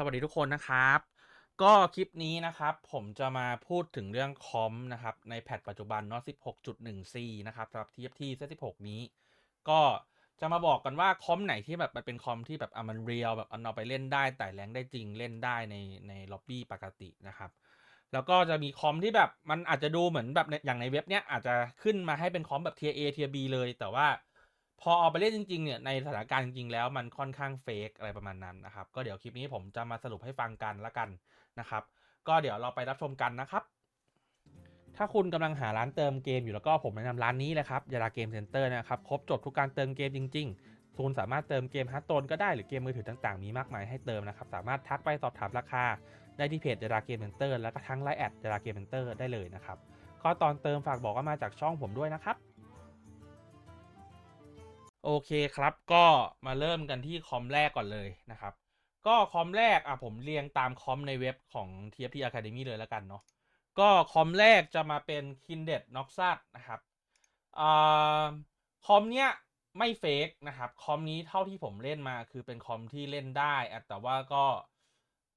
สวัสดีทุกคนนะครับ ก็คลิปนี้นะครับ ผมจะมาพูดถึงเรื่องคอมนะครับ ในแพทปัจจุบันเนาะ 16.1c นะครับสำหรับ TFT Z16 นี้ ก็จะมาบอกกันว่าคอมไหนที่แบบมันเป็นคอมที่แบบอะมันเรียลแบบเอาไปเล่นได้แต่แรงได้จริงเล่นได้ในในล็อบบี้ปกตินะครับ แล้วก็จะมีคอมที่แบบมันอาจจะดูเหมือนแบบในอย่างในเว็บเนี้ยอาจจะขึ้นมาให้เป็นคอมแบบเทีย A เทีย B เลย แต่ว่า พอเอาไปเล่นจริงๆเนี่ยในสถานการณ์จริงๆแล้วมันค่อนข้างเฟกอะไรประมาณนั้นนะครับ ก็เดี๋ยวคลิปนี้ผมจะมาสรุปให้ฟังกันละกันนะครับ ก็เดี๋ยวเราไปรับชมกันนะครับ ถ้าคุณกำลังหาร้านเติมเกมอยู่แล้วก็ผมแนะนำร้านนี้เลยครับยาดาเกมเซ็นเตอร์นะครับครบจบทุกการเติมเกมจริง ๆ คุณสามารถเติมเกมฮัตโตนก็ได้หรือเกมมือถือต่างๆ มีมากมายให้เติมนะครับสามารถทักไปสอบถามราคาได้ที่เพจยาดาเกมเซ็นเตอร์แล้วก็ทั้งไลน์แอดยาดาเกมเซ็นเตอร์ได้เลยนะครับก็ตอนเติมฝากบอกว่ามาจากช่องผมด้วยนะครับ โอเคครับก็มาเริ่มกันที่คอมแรกก่อนเลยนะครับ ก็คอมแรกอะผมเรียงตามคอมในเว็บของ TFT Academy เลยแล้วกันเนาะก็คอมแรกจะมาเป็น k i n d e d Noxus นะครับอคอมเนี้ยไม่เฟกนะครับคอมนี้เท่าที่ผมเล่นมาคือเป็นคอมที่เล่นได้แต่ว่าก็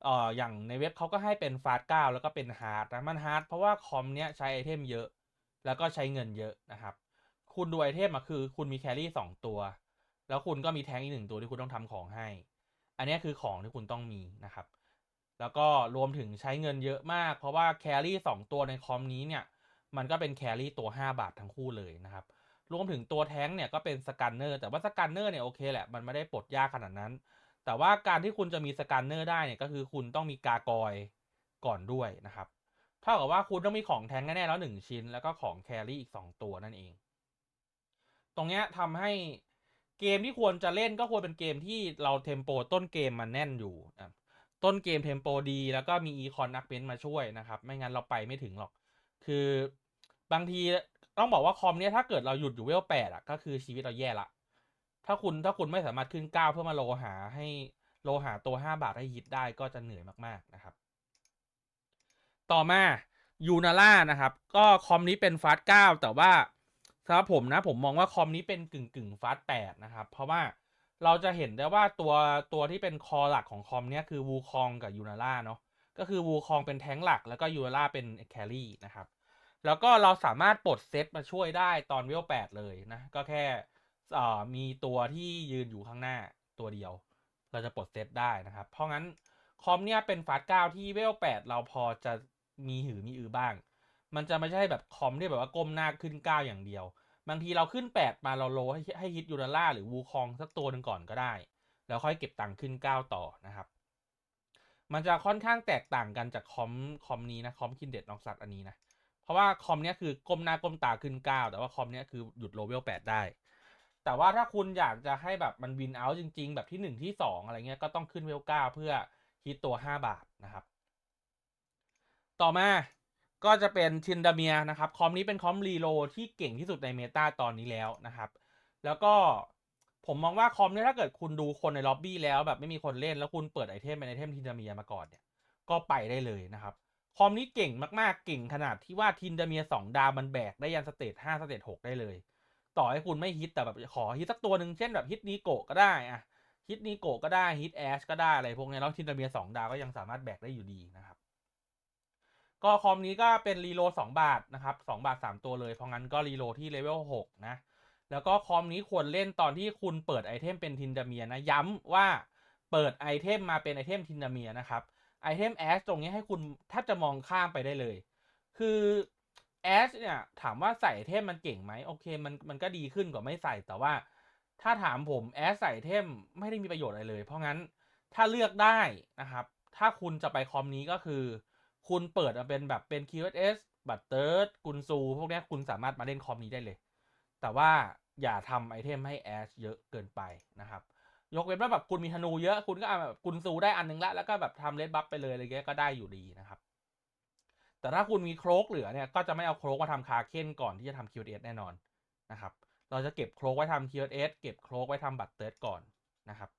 เอ่ออย่างในเว็บเขาก็ให้เป็นฟาสเก้าแล้วก็เป็นฮาร์ดนะมันฮาร์ดเพราะว่าคอมเนี้ยใช้ไอเทมเยอะ แล้วก็ใช้เงินเยอะนะครับ คุณดูไอเทมมาคือ คุณมีแครี่สองตัว แล้วคุณก็มีแทงอีกหนึ่งตัวที่คุณต้องทำของให้ อันนี้คือของที่คุณต้องมีนะครับ แล้วก็รวมถึงใช้เงินเยอะมาก เพราะว่าแครี่สองตัวในคอมนี้เนี่ย มันก็เป็นแครี่ตัว 5 บาททั้งคู่เลยนะครับ รวมถึงตัวแท้งเนี่ยก็เป็นสกันเนอร์ แต่ว่าสกันเนอร์เนี่ยโอเคแหละ มันไม่ได้ปลดยากขนาดนั้น แต่ว่าการที่คุณจะมีสกันเนอร์ได้เนี่ยก็คือคุณต้องมีกากอยก่อนด้วยนะครับเท่ากับว่าคุณต้องมีของแท้งแน่ๆแล้ว 1 ชิ้น แล้วก็ของแครี่อีก 2 ตัวนั่นเอง ตรงเนี้ยทำให้เกมที่ควรจะเล่นก็ควรเป็นเกมที่เราเทมโปต้นเกมมันแน่นอยู่นะต้นเกมเทมโปดี แล้วก็มีอีคอนนักเบนมาช่วยนะครับ ไม่งั้นเราไปไม่ถึงหรอก คือบางทีต้องบอกว่าคอมเนี้ยถ้าเกิดเราหยุดอยู่เวลแปดอะก็คือชีวิตเราแย่ละ ถ้าคุณถ้าคุณไม่สามารถขึ้นก้าวเพื่อมาโลหาให้โลหาตัว5บาทให้ฮิตได้ก็จะเหนื่อยมากๆนะครับ ต่อมายูนาล่านะครับ ก็คอมนี้เป็นฟาสเก้าแต่ว่า สำหรับผมนะผมมองว่าคอมนี้เป็นกึ่งกึ่งฟาสแปดนะครับ เพราะว่าเราจะเห็นได้ว่าตัวตัวที่เป็นคอหลักของคอมเนี้ยคือวูคองกับยูนาล่าเนาะก็คือวูคองเป็นแท้งหลักแล้วก็ยูนาล่าเป็นแครี่นะครับ แล้วก็เราสามารถปลดเซตมาช่วยได้ตอนเวลแปดเลยนะ ก็แค่อ่ามีตัวที่ยืนอยู่ข้างหน้าตัวเดียว เราจะปลดเซตได้นะครับ เพราะงั้นคอมเนี่ยเป็นฟาสเก้าที่เวลแปดเราพอจะมีหือมีอือบ้าง มันจะไม่ใช่แบบคอมที่แบบว่าก้มหน้าขึ้นก้าวอย่างเดียว บางทีเราขึ้น 8 มาเราโลให้ให้ฮิตยูราล่าหรือวูคองสักตัวหนึ่งก่อนก็ได้ แล้วค่อยเก็บตังค์ขึ้นก้าวต่อนะครับ มันจะค่อนข้างแตกต่างกันจากคอมคอมนี้นะคอมคินเด็ดนอกสัตว์อันนี้นะ เพราะว่าคอมเนี้ยคือก้มหน้าก้มตาขึ้นก้าวแต่ว่าคอมเนี้ยคือหยุดโลเวล8ได้ แต่ว่าถ้าคุณอยากจะให้แบบมันวินเอาจริง ๆ แบบที่ 1 ที่ 2 อะไรเงี้ยก็ต้องขึ้นเวล9เพื่อฮิตตัว 5 บาทนะครับ ต่อมา ก็จะเป็นทินดาเมียนะครับ คอมนี้เป็นคอมรีโลที่เก่งที่สุดในเมตาตอนนี้แล้วนะครับ แล้วก็ผมมองว่าคอมเนี่ยถ้าเกิดคุณดูคนในล็อบบี้แล้วแบบไม่มีคนเล่นแล้วคุณเปิดไอเทมเป็นไอเทมทินดาเมียมาก่อนเนี่ยก็ไปได้เลยนะครับ คอมนี้เก่งมากๆเก่งขนาดที่ว่าทินดาเมียสองดาวมันแบกได้ยันสเตจห้าสเตจหกได้เลย ต่อให้คุณไม่ฮิตแต่แบบขอฮิตสักตัวหนึ่งเช่นแบบฮิตนีโกะก็ได้อะฮิตนีโกะก็ได้ฮิตแอชก็ได้อะไรพวกนี้แล้วทินดาเมียสองดาวก็ยังสามารถแบกได้อยู่ดีนะครับ ก็คอมนี้ก็เป็นรีโล2บาทนะครับ2บาท 3 ตัวเลย เพราะงั้นก็รีโลที่เลเวล6นะแล้วก็คอมนี้ควรเล่นตอนที่คุณเปิดไอเทมเป็นทินดาเมียนะย้ำว่าเปิดไอเทมมาเป็นไอเทมทินดาเมียนะครับไอเทมแอชตรงนี้ให้คุณแทบจะมองข้ามไปได้เลย คือแอชเนี่ยถามว่าใส่ไอเทมมันเก่งไหมโอเคมันมันก็ดีขึ้นกว่าไม่ใส่แต่ว่า ถ้าถามผมแอชใส่ไอเทมไม่ได้มีประโยชน์อะไรเลย เพราะงั้นถ้าเลือกได้นะครับ ถ้าคุณจะไปคอมนี้ก็คือ คุณเปิดมาเป็นแบบเป็น QSS บัตเติร์ดกุนซู พวกนี้คุณสามารถมาเล่นคอมนี้ได้เลย แต่ว่าอย่าทำไอเทมให้แอชเยอะเกินไปนะครับ ยกเว้นว่าแบบคุณมีธนูเยอะ คุณก็เอาแบบกุนซูได้อันนึงละ แล้วก็แบบทำเลดบัฟไปเลยอะไรเงี้ยก็ได้อยู่ดีนะครับ แต่ถ้าคุณมีโครกเหลือเนี่ย ก็จะไม่เอาโครกมาทำคาเคนก่อนที่จะทำ QSS แน่นอนนะครับ เราจะเก็บโครกไว้ทำ QSS เก็บโครกไว้ทำบัตเติร์ดก่อนนะครับ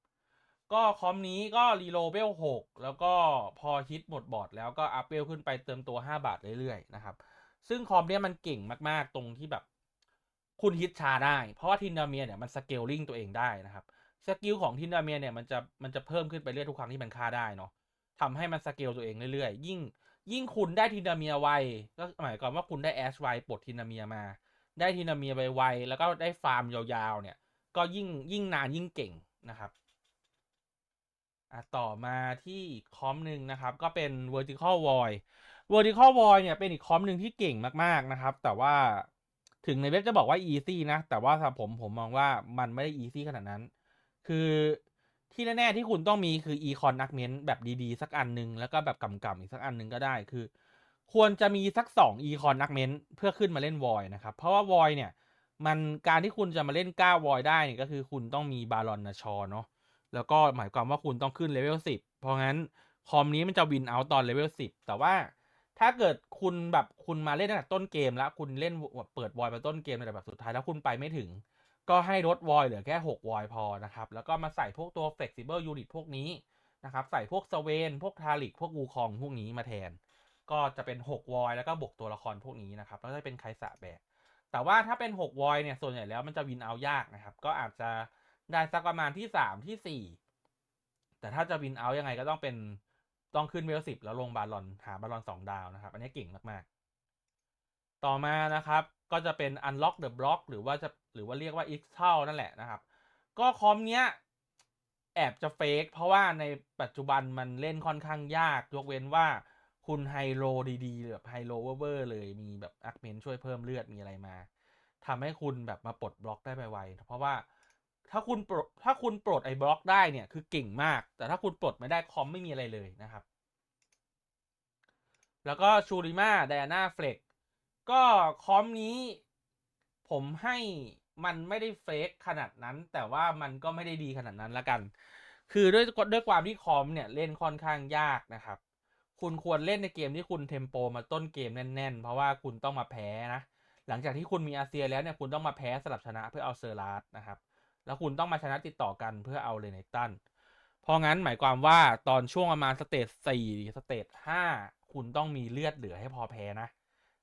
ก็คอมนี้ก็รีโลเวล6แล้วก็พอฮิตหมดบอร์ดแล้วก็อัพเวลขึ้นไปเติมตัว 5 บาทเรื่อยๆนะครับ ซึ่งคอมเนี้ยมันเก่งมากๆตรงที่แบบ คุณฮิตชาได้ เพราะว่าทินดาเมียเนี่ยมันสเกลลิงตัวเองได้นะครับสกิลของทินดาเมียเนี่ยมันจะมันจะเพิ่มขึ้นไปเรื่อยทุกครั้งที่มันฆ่าได้เนาะทำให้มันสเกลตัวเองเรื่อยๆ ยิ่งยิ่งคุณได้ทีนดาเมียไวก็หมายความว่าคุณได้แอชไวปลดทีนดาเมียมา ได้ทีนดาเมียไวๆแล้วก็ได้ฟาร์มยาวๆเนี่ย ก็ยิ่งยิ่งนานยิ่งเก่งนะครับ อะต่อมาที่คอมหนึ่งนะครับ ก็เป็น vertical void vertical void เนี่ยเป็นอีกคอมหนึ่งที่เก่งมากๆนะครับ แต่ว่าถึงในเว็บจะบอกว่า easy นะ แต่ว่าสำหรับผมผมมองว่ามันไม่ได้ easy ขนาดนั้น คือที่แน่ๆที่คุณต้องมีคือ econ augment แบบดีๆ สักอันหนึ่งแล้วก็แบบกำๆอีกสักอันหนึ่งก็ได้คือ ควรจะมีสักสอง econ augment เพื่อขึ้นมาเล่น void นะครับ เพราะว่า void เนี่ยมันการที่คุณจะมาเล่นก้าว void ได้เนี่ยก็คือคุณต้องมีบารอนนาชอเนาะ แล้วก็หมายความว่าคุณต้องขึ้นเลเวลสิบเพราะงั้นคอมนี้มันจะวินเอาตอนเลเวลสิบแต่ว่าถ้าเกิดคุณแบบคุณมาเล่นตั้งแต่ต้นเกมแล้วคุณเล่นเปิดวอยมาต้นเกมในแบบสุดท้ายแล้วคุณไปไม่ถึง ก็ให้ลดวอยเหลือแค่ 6 วอยพอนะครับ แล้วก็มาใส่พวกตัว flexible unit พวกนี้นะครับใส่พวกสเวนพวกทาริกพวกวูคองพวกนี้มาแทน ก็จะเป็น 6 วอยแล้วก็บวกตัวละครพวกนี้นะครับแล้วจะเป็นไคสะแบกแต่ว่าถ้าเป็น 6 วอยเนี่ยส่วนใหญ่แล้วมันจะวินเอายากนะครับ ก็อาจจะ ได้สักประมาณที่3ที่4แต่ถ้าจะวินเอายังไงก็ต้องเป็นต้องขึ้นเวลสิบแล้วลงบาลอนหาบาลอนสองดาวนะครับ อันนี้เก่งมากๆ ต่อมานะครับ ก็จะเป็น unlock the block หรือว่าจะหรือว่าเรียกว่า x เท่านั่นแหละนะครับ ก็คอมเนี้ยแอบจะเฟกเพราะว่าในปัจจุบันมันเล่นค่อนข้างยาก ยกเว้นว่าคุณไฮโลดีๆแบบไฮโลเวอร์เลยมีแบบอักเมนช่วยเพิ่มเลือดมีอะไรมาทำให้คุณแบบมาปลดบล็อกได้ไปไวเพราะว่า ถ้าคุณปลดถ้าคุณปลดไอ้บล็อกได้เนี่ยคือเก่งมาก แต่ถ้าคุณปลดไม่ได้คอมไม่มีอะไรเลยนะครับ แล้วก็ชูริมาไดอาน่าเฟล็กก็คอมนี้ ผมให้มันไม่ได้เฟกขนาดนั้น แต่ว่ามันก็ไม่ได้ดีขนาดนั้นละกัน คือด้วยด้วยความที่คอมเนี่ยเล่นค่อนข้างยากนะครับ คุณควรเล่นในเกมที่คุณเทมโปมาต้นเกมแน่นๆ เพราะว่าคุณต้องมาแพ้นะ หลังจากที่คุณมีอาเซียแล้วเนี่ยคุณต้องมาแพ้สลับชนะเพื่อเอาเซอร์ลาสนะครับ แล้วคุณต้องมาชนะติดต่อกันเพื่อเอาเลนตันเพราะงั้นหมายความว่าตอนช่วงประมาณสเตจสี่สเตจห้าคุณต้องมีเลือดเหลือให้พอแพ้นะ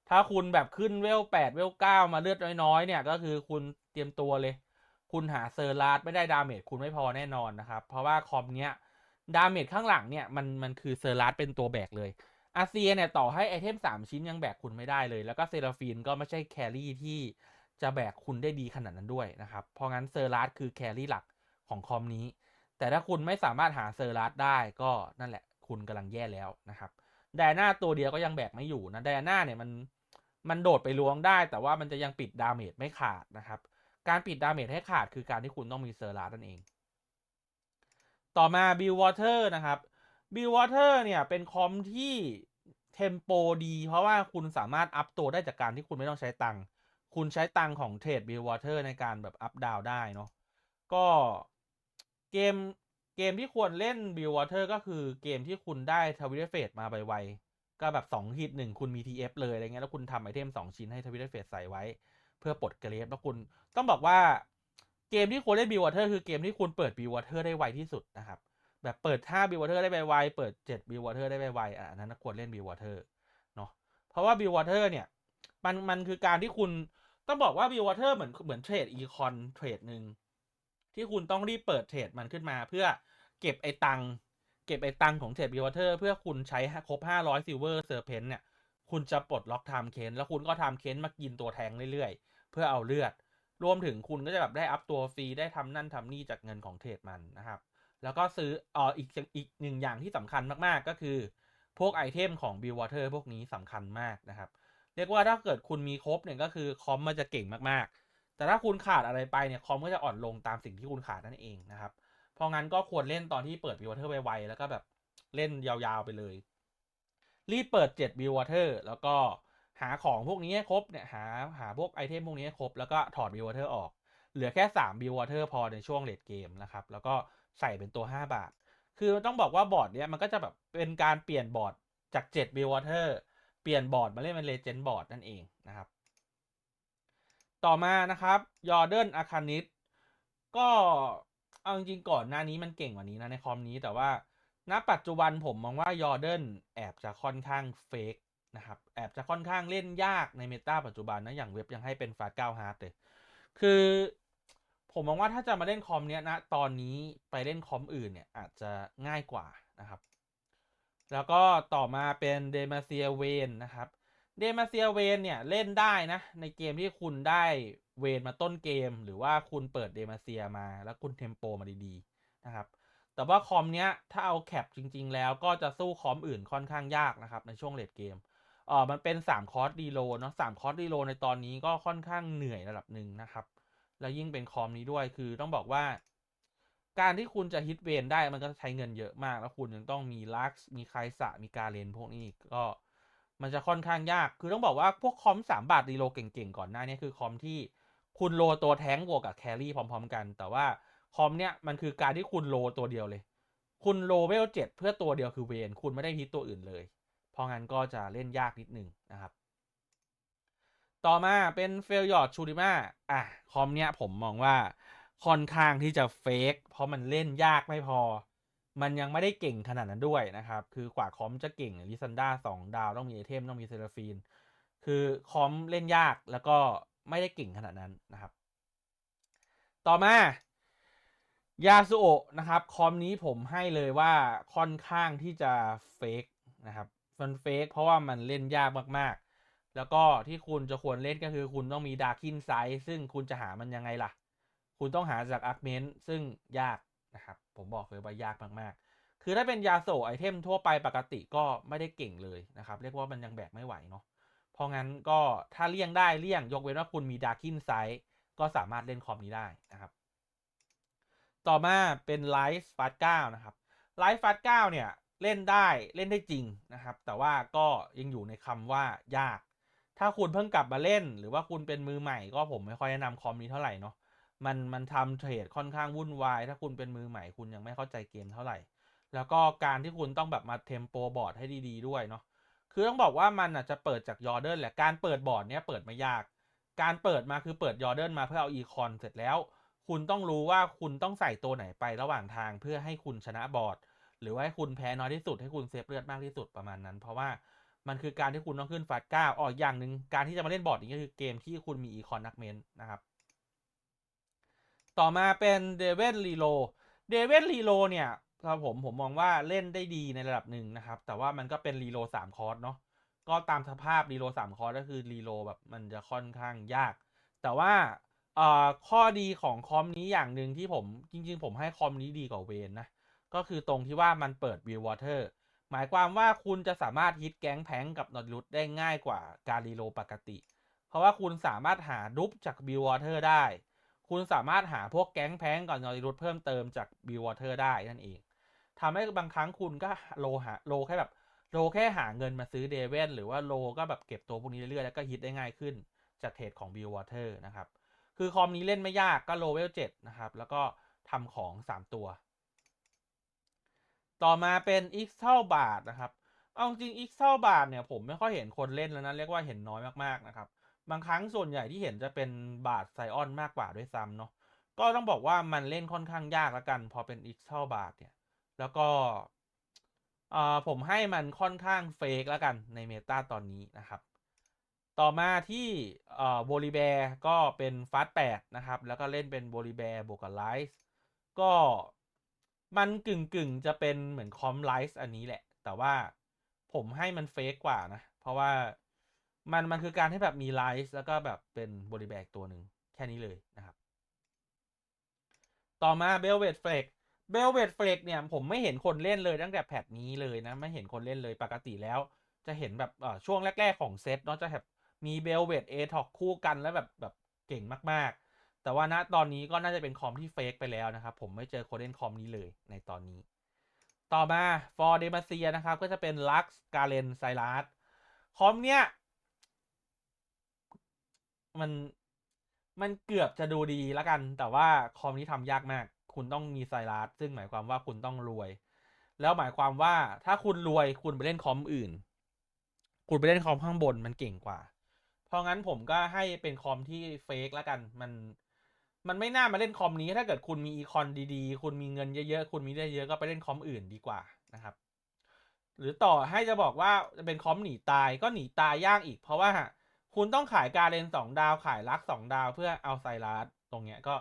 ถ้าคุณแบบขึ้นเวลแปดเวลเก้ามาเลือดน้อยๆ เนี่ยก็คือคุณเตรียมตัวเลย คุณหาเซอร์ลาดไม่ได้ดาเมจคุณไม่พอแน่นอนนะครับ เพราะว่าคอมเนี้ยดาเมจข้างหลังเนี่ยมันมันคือเซอร์ลาดเป็นตัวแบกเลยอาเซียเนี่ยต่อให้ไอเทม 3 ชิ้นยังแบกคุณไม่ได้เลย แล้วก็เซราฟีนก็ไม่ใช่แครี่ที่ จะแบกคุณได้ดีขนาดนั้นด้วยนะครับ เพราะงั้นเซอร์ลาดคือแครี่หลักของคอมนี้ แต่ถ้าคุณไม่สามารถหาเซอร์ลาดได้ก็นั่นแหละคุณกำลังแย่แล้วนะครับไดอาน่าตัวเดียวก็ยังแบกไม่อยู่นะไดอาน่าเนี่ยมันมันโดดไปล้วงได้ แต่ว่ามันจะยังปิดดาเมจไม่ขาดนะครับ การปิดดาเมจให้ขาดคือการที่คุณต้องมีเซอร์ลาดนั่นเอง ต่อมาบิลวอเตอร์นะครับบิลวอเตอร์เนี่ยเป็นคอมที่เทมโปดี เพราะว่าคุณสามารถอัพตัวได้จากการที่คุณไม่ต้องใช้ตังค์ คุณใช้ตังของเทรดบิลวอเตอร์ในการแบบอัพดาวได้เนาะก็เกมเกมที่ควรเล่นบิลวอเตอร์ก็คือเกมที่คุณได้ทวิตเฟสมาไวๆก็แบบ2ฮิตหนึ่งคุณมี TF เลยอะไรเงี้ยแล้วคุณทำไอเทม 2 ชิ้นให้ทวิตเฟสใส่ไว้ เพื่อปลดเกรฟแล้วคุณต้องบอกว่าเกมที่ควรเล่นบิลวอเตอร์คือเกมที่คุณเปิดบิลวอเตอร์ได้ไวที่สุดนะครับแบบเปิด5บิลวอเตอร์ได้ไวๆเปิด7บิลวอเตอร์ได้ไวๆอะอันนั้นควรเล่นบิลวอเตอร์เนาะเพราะว่าบิลวอเตอร์เนี่ยมันมันคือการที่คุณ ต้องบอกว่าบิลวอเตอร์เหมือนเหมือนเทรดอีคอนเทรดหนึ่งที่คุณต้องรีบเปิดเทรดมันขึ้นมา เพื่อเก็บไอ้ตังเก็บไอ้ตังของเทรดบิลวอเตอร์เพื่อคุณใช้ครบ 500ซิลเวอร์เซอร์เพนเนี่ยคุณจะปลดล็อกไทม์เคนแล้วคุณก็ไทำเคนมากินตัวแทงเรื่อยๆ เพื่อเอาเลือด รวมถึงคุณก็จะแบบได้อัพตัวฟรีได้ทำนั่นทำนี่จากเงินของเทรดมันนะครับ แล้วก็ซื้ออ๋ออีกอีกหนึ่งอย่างที่สำคัญมากๆก็คือ พวกไอเทมของ b ิ l วอเตอร์พวกนี้สำคัญมากนะครับ รียกว่าถ้าเกิดคุณมีครบเนี่ยก็คือคอมมันจะเก่งมากๆ แต่ถ้าคุณขาดอะไรไปเนี่ยคอมก็จะอ่อนลงตามสิ่งที่คุณขาดนั่นเองนะครับ เพราะงั้นก็ควรเล่นตอนที่เปิด b ิวเตอร์ไวๆแล้วก็แบบเล่นยาวๆไปเลย รีบเปิด7 b ิวเตอร์แล้วก็หาของพวกนี้ให้ครบเนี่ยหาหาพวกไอเทมพวกนี้ให้ครบแล้วก็ถอด b ิวเตอร์ออก เหลือแค่3 b ิวเตอร์พอในช่วงเลดเกมนะครับแล้วก็ใส่เป็นตัว 5 บาท คือต้องบอกว่าบอร์ดเนี้ยมันก็จะแบบเป็นการเปลี่ยนบอร์ดจาก7 b i l Water เปลี่ยนบอร์ดมาเล่นเป็น Legend Board นั่นเองนะครับ ต่อมานะครับยอร์เดนอาคานิตก็เอาจริงๆก่อนหน้านี้มันเก่งกว่านี้นะในคอมนี้แต่ว่าณปัจจุบันผมมองว่ายอร์เดนแอบจะค่อนข้างเฟกนะครับแอบจะค่อนข้างเล่นยากในเมตาปัจจุบันนะอย่างเว็บยังให้เป็นฟาเก้าฮาร์ดเลยคือผมมองว่าถ้าจะมาเล่นคอมเนี้ยนะตอนนี้ไปเล่นคอมอื่นเนี่ยอาจจะง่ายกว่านะครับ แล้วก็ต่อมาเป็นเดมาเซียเวนนะครับเดมาเซียเวนเนี่ยเล่นได้นะในเกมที่คุณได้เวนมาต้นเกม หรือว่าคุณเปิดเดมาเซียมา แล้วคุณเทมโปมาดีๆนะครับแต่ว่าคอมเนี้ยถ้าเอาแคปจริง ๆ แล้วก็จะสู้คอมอื่นค่อนข้างยากนะครับในช่วงเลดเกมเออมันเป็น 3 คอร์สดีโลเนาะสามคอร์สดีโลในตอนนี้ก็ค่อนข้างเหนื่อยระดับหนึ่งนะครับ แล้วยิ่งเป็นคอมนี้ด้วยคือต้องบอกว่า การที่คุณจะฮิตเวนได้มันก็ใช้เงินเยอะมาก แล้วคุณยังต้องมีลักซ์มีไคสะมีการเลนพวกนี้ก็มันจะค่อนข้างยาก คือต้องบอกว่าพวกคอมสามบาทรีโลเก่งๆ ก่อนหน้านี้คือคอมที่คุณโลตัวแท้งบวกกับแครี่พร้อม ๆ กัน แต่ว่าคอมเนี้ยมันคือการที่คุณโลตัวเดียวเลย คุณโลเวลเจ็ดเพื่อตัวเดียวคือเวนคุณไม่ได้ฮิตตัวอื่นเลย เพราะงั้นก็จะเล่นยากนิดนึงนะครับ ต่อมาเป็นเฟลยอร์ดชูริมาอะคอมเนี้ยผมมองว่า ค่อนข้างที่จะเฟกเพราะมันเล่นยากไม่พอ มันยังไม่ได้เก่งขนาดนั้นด้วยนะครับ คือกว่าคอมจะเก่งลิซันดาสองดาวต้องมีไอเทมต้องมีเซราฟีน คือคอมเล่นยากแล้วก็ไม่ได้เก่งขนาดนั้นนะครับ ต่อมายาสุโอะนะครับคอมนี้ผมให้เลยว่าค่อนข้างที่จะเฟกนะครับมันเฟกเพราะว่ามันเล่นยากมากๆ แล้วก็ที่คุณจะควรเล่นก็คือคุณต้องมีดาร์คินไซส์ซึ่งคุณจะหามันยังไงล่ะ คุณต้องหาจากอาร์เมนซึ่งยากนะครับ ผมบอกเลยว่ายากมากๆ คือถ้าเป็นยาโซไอเทมทั่วไปปกติก็ไม่ได้เก่งเลยนะครับ เรียกว่ามันยังแบกไม่ไหวเนาะเพราะงั้นก็ถ้าเลี่ยงได้เลี่ยงยกเว้นว่าคุณมีดาร์คินไซส์ก็สามารถเล่นคอมนี้ได้นะครับ ต่อมาเป็นไลฟ์ฟาสเก้านะครับไลฟ์ฟาสเก้าเนี่ยเล่นได้เล่นได้จริงนะครับ แต่ว่าก็ยังอยู่ในคำว่ายาก ถ้าคุณเพิ่งกลับมาเล่น หรือว่าคุณเป็นมือใหม่ก็ผมไม่ค่อยแนะนำคอมนี้เท่าไหร่เนาะ มันมันทำเทรดค่อนข้างวุ่นวาย ถ้าคุณเป็นมือใหม่คุณยังไม่เข้าใจเกมเท่าไหร่ แล้วก็การที่คุณต้องแบบมาเทมโปบอร์ดให้ดีๆด้วยเนาะคือต้องบอกว่ามันอาจจะเปิดจากยอร์เดนแหละการเปิดบอร์ดเนี้ยเปิดไม่ยาก การเปิดมาคือเปิดยอร์เดนมาเพื่อเอาอีคอนเสร็จแล้ว คุณต้องรู้ว่าคุณต้องใส่ตัวไหนไประหว่างทางเพื่อให้คุณชนะบอร์ดหรือว่าให้คุณแพ้น้อยที่สุดให้คุณเซฟเลือดมากที่สุดประมาณนั้น เพราะว่ามันคือการที่คุณต้องขึ้นฟาสก้าอ๋ออย่างหนึ่งการที่จะมาเล่นบอร์ดนี้ก็คือเกมที่คุณมีอีคอนนักเมนนะครับ ต่อมาเป็นเดเวนรีโลเดเวนรีโลเนี่ยครับผมผมมองว่าเล่นได้ดีในระดับหนึ่งนะครับ แต่ว่ามันก็เป็นรีโลสามคอร์สเนาะก็ตามสภาพรีโลสามคอร์สก็คือรีโลแบบมันจะค่อนข้างยาก แต่ว่าข้อดีของคอมนี้อย่างหนึ่งที่ผมจริง ๆ ผมให้คอมนี้ดีกว่าเวนนะ ก็คือตรงที่ว่ามันเปิดวิววอเตอร์หมายความว่าคุณจะสามารถฮิตแก๊งแพงกับนอตลุดได้ง่ายกว่าการรีโลปกติ เพราะว่าคุณสามารถหาดุบจากบิววอเตอร์ได้ คุณสามารถหาพวกแก๊งแพงกับนอตลุดเพิ่มเติมจากบิววอเตอร์ได้นั่นเองทำให้บางครั้งคุณก็โลหาโลแค่แบบโลแค่หาเงินมาซื้อเดเวนหรือว่าโลก็แบบเก็บตัวพวกนี้เรื่อยๆแล้วก็ฮิตได้ง่ายขึ้น จากเทรดของบิววอเตอร์นะครับ คือคอมนี้เล่นไม่ยากก็โลเวลเจ็ดนะครับ แล้วก็ทำของ 3 ตัว ต่อมาเป็น x เท่าบาทนะครับ เอาจริง x เท่าบาทเนี่ยผมไม่ค่อยเห็นคนเล่นแล้วนะเรียกว่าเห็นน้อยมากๆนะครับ บางครั้งส่วนใหญ่ที่เห็นจะเป็นบาทไซออนมากกว่าด้วยซ้ำเนาะก็ต้องบอกว่ามันเล่นค่อนข้างยากล้วกัน พอเป็น x เท่าบาทเนี่ย แล้วก็ผมให้มันค่อนข้างเฟกแล้วกันในเมตาตอนนี้นะครับ ต่อมาที่โบลิแบร์ก็เป็นฟาสแปดนะครับ แล้วก็เล่นเป็นโบลิแบร์บวกกับไลซ์ก็มันกึ่งกึ่งจะเป็นเหมือนคอมไลซ์อันนี้แหละ แต่ว่าผมให้มันเฟกกว่านะ เพราะว่า มันมันคือการให้แบบมีไลซ์แล้วก็แบบเป็นบลิแบร์ตัวหนึ่งแค่นี้เลยนะครับ ต่อมาเบลเวดเฟกเบลเวดเฟกเนี่ยผมไม่เห็นคนเล่นเลยตั้งแต่แพทนี้เลยนะ ไม่เห็นคนเล่นเลยปกติแล้ว จะเห็นแบบช่วงแรก ๆ ของเซตเนาะจะแบบมีเบลเวดเอทอกคู่กันแล้วแบบแบบเก่งมากๆ แต่ว่าณตอนนี้ก็น่าจะเป็นคอมที่เฟกไปแล้วนะครับ ผมไม่เจอโคเดนคอมนี้เลยในตอนนี้ ต่อมาฟอร์เดมาเซียนะครับ ก็จะเป็นลักซ์กาเลนไซรัสคอมเนี้ย มันมันเกือบจะดูดีแล้วกัน แต่ว่าคอมนี้ทำยากมาก คุณต้องมีไซรัสซึ่งหมายความว่าคุณต้องรวย แล้วหมายความว่าถ้าคุณรวยคุณไปเล่นคอมอื่น คุณไปเล่นคอมข้างบนมันเก่งกว่า เพราะงั้นผมก็ให้เป็นคอมที่เฟกแล้วกันมันมันไม่น่ามาเล่นคอมนี้ ถ้าเกิดคุณมีอีคอนดีๆ คุณมีเงินเยอะๆ คุณมีได้เยอะก็ไปเล่นคอมอื่นดีกว่านะครับ หรือต่อให้จะบอกว่าจะเป็นคอมหนีตายก็หนีตายยากอีก เพราะว่า คุณต้องขายการเลนสองดาวขายลักสองดาวเพื่อเอาไซรัสตรงเนี้ยก็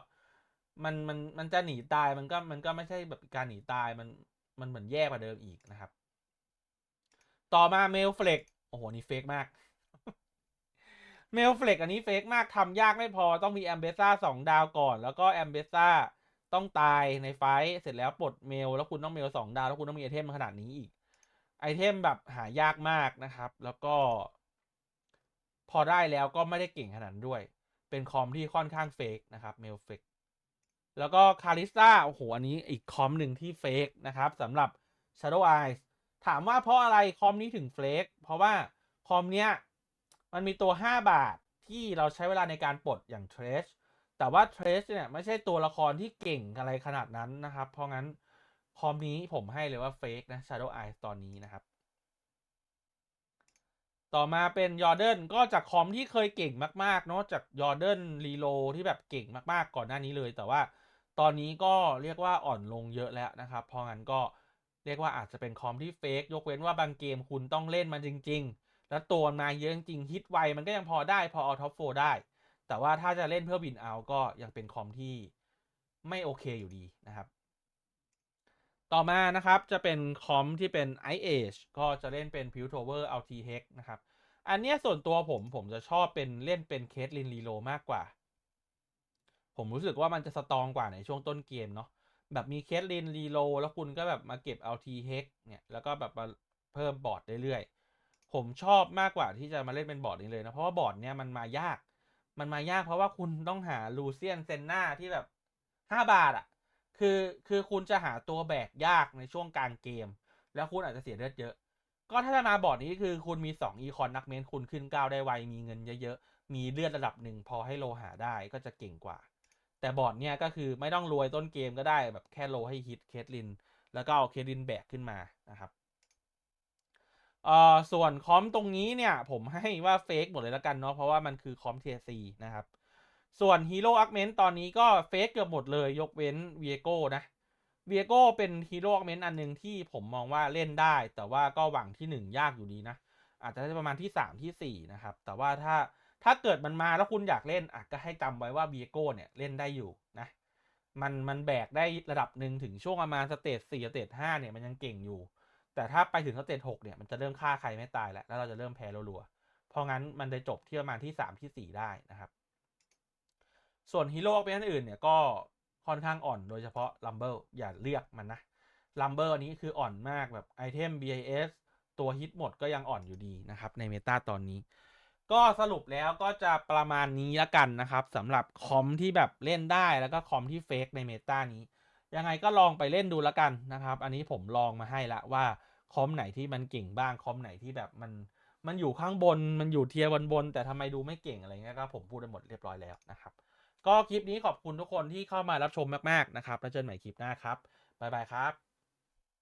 มันมันมันจะหนีตายมันก็มันก็ไม่ใช่แบบการหนีตายมันมันเหมือนแย่กว่าเดิมอีกนะครับ ต่อมาเมลเฟลกโอ้โหนี่เฟกมากเมลเฟลกอันนี้เฟกมากทำยากไม่พอต้องมีแอมเบซ่าสองดาวก่อน แล้วก็แอมเบซ่าต้องตายในไฟท์เสร็จแล้วปลดเมล แล้วคุณต้องเมลสองดาว แล้วคุณต้องมีไอเทมขนาดนี้อีก ไอเทมแบบหายากมากนะครับ แล้วก็ พอได้แล้วก็ไม่ได้เก่งขนาดด้วย เป็นคอมที่ค่อนข้างเฟกนะครับเมลเฟกแล้วก็คาริซ่าโอ้โห อันนี้อีกคอมหนึ่งที่เฟกนะครับสำหรับ Shadow Eyes ถามว่าเพราะอะไรคอมนี้ถึงเฟกเพราะว่าคอมเนี้ยมันมีตัว 5 บาทที่เราใช้เวลาในการปลดอย่างเทรชแต่ว่าเทรชเนี่ยไม่ใช่ตัวละครที่เก่งอะไรขนาดนั้นนะครับ เพราะงั้นคอมนี้ผมให้เลยว่าเฟกนะ Shadow Eyes ตอนนี้นะครับ ต่อมาเป็นยอร์เดนก็จากคอมที่เคยเก่งมากๆเนาะจากยอร์เดนรีโลที่แบบเก่งมากๆก่อนหน้านี้เลย แต่ว่าตอนนี้ก็เรียกว่าอ่อนลงเยอะแล้วนะครับ เพราะงั้นก็เรียกว่าอาจจะเป็นคอมที่เฟกยกเว้นว่าบางเกมคุณต้องเล่นมันจริง ๆ แล้วตัวมาเยอะจริงฮิตไวมันก็ยังพอได้พอเอาท็อปโฟได้ แต่ว่าถ้าจะเล่นเพื่อบินเอาก็ยังเป็นคอมที่ไม่โอเคอยู่ดีนะครับ ต่อมานะครับจะเป็นคอมที่เป็น i Age ก็จะเล่นเป็น p i l t o w e r LT Hex นะครับ อันเนี้ยส่วนตัวผมผมจะชอบเป็นเล่นเป็นเคสลินรีโลมากกว่า ผมรู้สึกว่ามันจะสตองกว่าในช่วงต้นเกมเนาะแบบมีเคสลินรีโลแล้วคุณก็แบบมาเก็บ LT Hex เนี่ยแล้วก็แบบมาเพิ่มบอร์ดเรื่อยๆ ผมชอบมากกว่าที่จะมาเล่นเป็นบอร์ดนี้เลยนะ เพราะว่าบอร์ดเนี้ยมันมายาก มันมายากเพราะว่าคุณต้องหาลูเซียนเซนนาที่แบบห้าบาทอะ คือคือคุณจะหาตัวแบกยากในช่วงกลางเกม แล้วคุณอาจจะเสียเลือดเยอะ ก็ถ้าจะมาบอร์ดนี้คือคุณมี 2 อีคอนนักเมนคุณขึ้นก้าวได้ไว มีเงินเยอะๆ มีเลือดระดับหนึ่งพอให้โลหาได้ก็จะเก่งกว่า แต่บอร์ดเนี้ยก็คือไม่ต้องรวยต้นเกมก็ได้แบบแค่โลให้ฮิตเคสลิน แล้วก็เอาเคสลินแบกขึ้นมานะครับเอ่อส่วนคอมตรงนี้เนี่ยผมให้ว่าเฟกหมดเลยแล้วกันเนาะเพราะว่ามันคือคอมเทียซีนะครับ ส่วนฮีโร่อักเมนตอนนี้ก็เฟกเกือบหมดเลยยกเว้นเวียโก้นะเวียโก้เป็นฮีโร่อักเมนอันหนึ่งที่ผมมองว่าเล่นได้ แต่ว่าก็หวังที่ 1 ยากอยู่ดีนะ อาจจะได้ประมาณที่ 3 ที่ 4 นะครับ แต่ว่าถ้าถ้าเกิดมันมาแล้วคุณอยากเล่นอาจจะให้จำไว้ว่าเวียโก้เนี่ยเล่นได้อยู่นะมันมันแบกได้ระดับหนึ่งถึงช่วงประมาณสเตจ4สเตจ5เนี่ยมันยังเก่งอยู่ แต่ถ้าไปถึงสเตจ6เนี่ยมันจะเริ่มฆ่าใครไม่ตายแล้วแล้วเราจะเริ่มแพ้รัวๆเพราะงั้นมันจะจบที่ประมาณที่3ที่4ได้นะครับ ส่วนฮีโร่เป็นอันอื่นเนี่ยก็ค่อนข้างอ่อนโดยเฉพาะลัมเบ e อย่าเลือกมันนะลัมเบ e อันนี้คืออ่อนมากแบบไอเทม BIS ตัวฮิตหมดก็ยังอ่อนอยู่ดีนะครับ ในเมตาตอนนี้ ก็สรุปแล้วก็จะประมาณนี้ละกันนะครับสำหรับคอมที่แบบเล่นได้แล้วก็คอมที่เฟกในเมตานี้ ยังไงก็ลองไปเล่นดูละกันนะครับ อันนี้ผมลองมาให้ละว่าคอมไหนที่มันเก่งบ้างคอมไหนที่แบบมันมันอยู่ข้างบนมันอยู่เทียร์บนบนแต่ทำไมดูไม่เก่งอะไรเงี้ยก็ผมพูดไปหมดเรียบร้อยแล้วนะครับ ก็คลิปนี้ขอบคุณทุกคนที่เข้ามารับชมมากๆนะครับแล้วเจอกันใหม่คลิปหน้าครับบ๊ายบายครับ